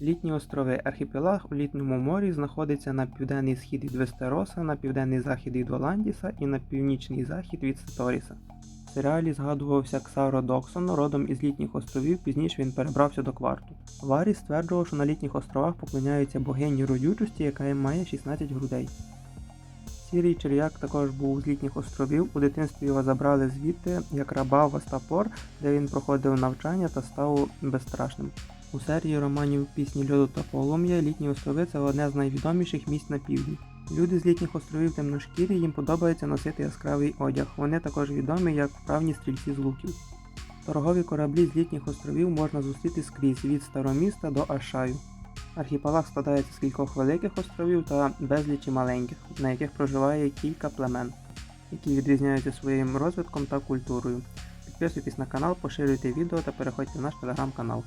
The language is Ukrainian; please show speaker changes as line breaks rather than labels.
Літні острови архіпелаг у літньому морі знаходиться на південний схід від Вестероса, на південний захід від Оландіса і на північний захід від Сеторіса. В серіалі згадувався Ксаро Доксон, родом із літніх островів, пізніше він перебрався до кварту. Варі стверджував, що на літніх островах поклоняються богині родючості, яка має 16 грудей. Сірий черв'як також був з літніх островів. У дитинстві його забрали звідти як раба в Астапор, де він проходив навчання та став безстрашним. У серії романів Пісні льоду та полум'я літні острови це одне з найвідоміших місць на півдні. Люди з літніх островів темношкірі їм подобається носити яскравий одяг. Вони також відомі як вправні стрільці з луків. Торгові кораблі з літніх островів можна зустріти скрізь від староміста до Ашаю. Архіпелаг складається з кількох великих островів та безлічі маленьких, на яких проживає кілька племен, які відрізняються своїм розвитком та культурою. Підписуйтесь на канал, поширюйте відео та переходьте в наш телеграм-канал.